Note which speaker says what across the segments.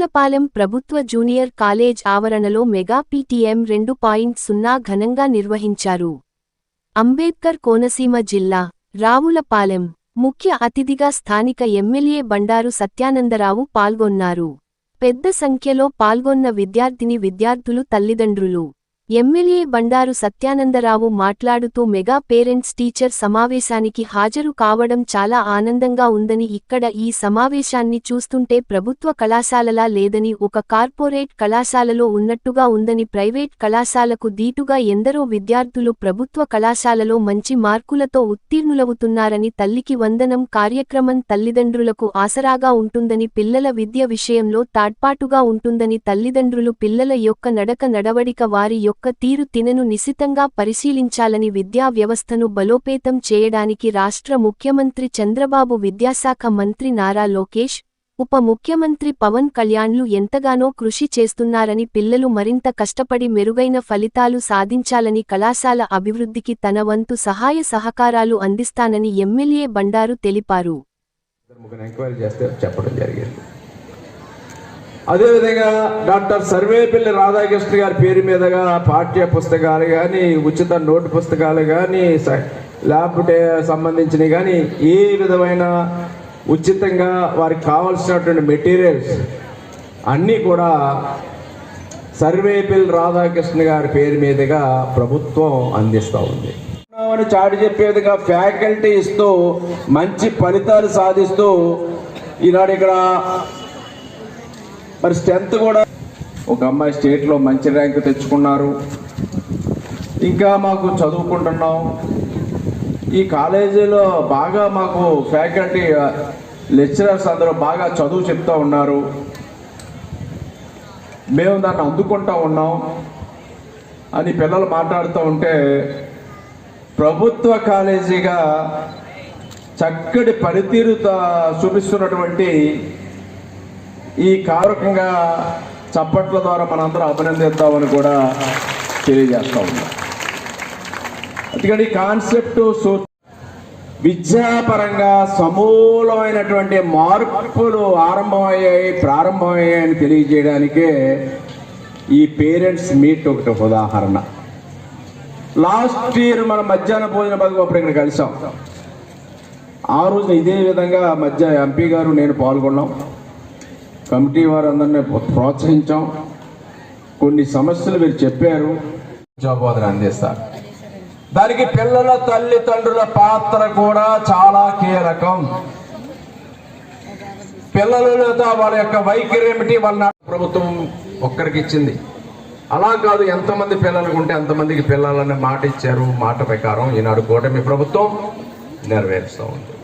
Speaker 1: రావులపాలెం ప్రభుత్వ junior college ఆవరణలో mega PTM రెండు పాయింట్ సున్నా ఘనంగా నిర్వహించారు. అంబేద్కర్ కోనసీమ జిల్లా రావులపాలెం ముఖ్య అతిథిగా స్థానిక ఎమ్మెల్యే బండారు సత్యానందరావు పాల్గొన్నారు. పెద్ద సంఖ్యలో పాల్గొన్న విద్యార్థిని విద్యార్థులు తల్లిదండ్రులు ఎమ్మెల్యే బండారు సత్యానందరావు మాట్లాడుతూ మెగా పేరెంట్స్ టీచర్ సమావేశానికి హాజరు కావడం చాలా ఆనందంగా ఉందని ఇక్కడ ఈ సమావేశాన్ని చూస్తుంటే ప్రభుత్వ కళాశాలలా లేదని ఒక కార్పొరేట్ కళాశాలలో ఉన్నట్టుగా ఉందని ప్రైవేట్ కళాశాలకు దీటుగా ఎందరో విద్యార్థులు ప్రభుత్వ కళాశాలలో మంచి మార్కులతో ఉత్తీర్ణులవుతున్నారని తల్లికి వందనం కార్యక్రమం తల్లిదండ్రులకు ఆసరాగా ఉంటుందని పిల్లల విద్య విషయంలో తాడ్పాటుగా ఉంటుందని తల్లిదండ్రులు పిల్లల యొక్క నడక నడవడిక వారి యొక్క తీరు తినను నిశితంగా పరిశీలించాలని విద్యా వ్యవస్థను బలోపేతం చేయడానికి రాష్ట్ర ముఖ్యమంత్రి చంద్రబాబు విద్యాశాఖ మంత్రి నారా లోకేష్ ఉప ముఖ్యమంత్రి పవన్ కళ్యాణ్లు ఎంతగానో కృషి చేస్తున్నారని పిల్లలు మరింత కష్టపడి మెరుగైన ఫలితాలు సాధించాలని కళాశాల అభివృద్ధికి తన వంతు సహాయ సహకారాలు అందిస్తానని ఎమ్మెల్యే బండారు తెలిపారు.
Speaker 2: అదేవిధంగా డాక్టర్ సర్వేపల్లి రాధాకృష్ణ గారి పేరు మీదుగా పాఠ్య పుస్తకాలు కానీ ఉచిత నోటు పుస్తకాలు కానీ ల్యాబ్ డే సంబంధించినవి కానీ ఏ విధమైన ఉచితంగా వారికి కావాల్సినటువంటి మెటీరియల్స్ అన్నీ కూడా సర్వేపల్లి రాధాకృష్ణ గారి పేరు మీదుగా ప్రభుత్వం అందిస్తూ ఉంది. అని చాటి చెప్పే విధంగా ఫ్యాకల్టీ ఇస్తూ మంచి ఫలితాలు సాధిస్తూ ఈనాడు ఇక్కడ మరి స్ట్రెంత్ కూడా ఒక అమ్మాయి స్టేట్లో మంచి ర్యాంక్ తెచ్చుకున్నారు. ఇంకా మాకు చదువుకుంటున్నాం. ఈ కాలేజీలో బాగా మాకు ఫ్యాకల్టీ లెక్చరర్స్ అందరూ బాగా చదువు చెప్తూ ఉన్నారు. మేము దాన్ని అందుకుంటా ఉన్నాం అని పిల్లలు మాట్లాడుతూ ఉంటే ప్రభుత్వ కాలేజీగా చక్కటి పనితీరు చూపిస్తున్నటువంటి ఈ కారకంగా చప్పట్ల ద్వారా మనందరం అభినందిద్దామని కూడా తెలియజేస్తా ఉన్నాం. అందుకని ఈ కాన్సెప్ట్ సో విద్యాపరంగా సమూలమైనటువంటి మార్పులు ఆరంభమయ్యాయి ప్రారంభమయ్యాయని తెలియజేయడానికే ఈ పేరెంట్స్ మీట్ ఒకటి ఉదాహరణ. లాస్ట్ ఇయర్ మన మధ్యాహ్న భోజన పథకం అప్పుడు ఇక్కడ కలిసాం. ఆ రోజున ఇదే విధంగా మధ్య ఎంపీ గారు నేను పాల్గొన్నాం. కమిటీ వారందరినీ ప్రోత్సహించాం. కొన్ని సమస్యలు మీరు చెప్పారు. విద్యాబోధన అందిస్తారు. దానికి పిల్లల తల్లిదండ్రుల పాత్ర కూడా చాలా కీలకం. పిల్లలతో వాళ్ళ యొక్క వైఖరి ఏమిటి? వాళ్ళ ప్రభుత్వం ఒక్కరికి ఇచ్చింది. అలా కాదు ఎంతమంది పిల్లలకు ఉంటే అంతమందికి పిల్లలని మాట ఇచ్చారు. మాట ప్రకారం ఈనాడు కూటమి ప్రభుత్వం నెరవేరుస్తూ ఉంది.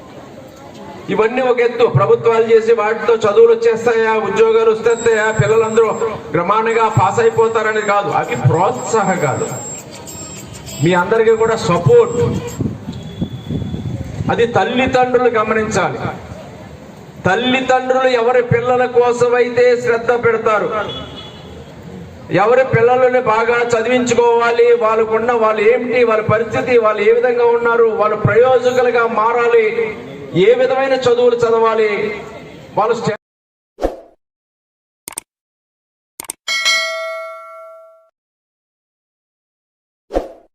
Speaker 2: ఇవన్నీ ఒక ఎత్తు. ప్రభుత్వాలు చేసి వాటితో చదువులు వచ్చేస్తాయా? ఉద్యోగాలు వస్తాయా? పిల్లలందరూ బ్రహ్మాండంగా పాస్ అయిపోతారనేది కాదు. అవి ప్రోత్సాహకాలు. మీ అందరికీ కూడా సపోర్ట్. అది తల్లిదండ్రులు గమనించాలి. తల్లిదండ్రులు ఎవరి పిల్లల కోసమైతే శ్రద్ధ పెడతారు? ఎవరి పిల్లలని బాగా చదివించుకోవాలి? వాళ్ళకున్న వాళ్ళు ఏమిటి వాళ్ళ పరిస్థితి? వాళ్ళు ఏ విధంగా ఉన్నారు? వాళ్ళు ప్రయోజకులుగా మారాలి? ఏ విధమైన చదువులు చదవాలి? వాళ్ళు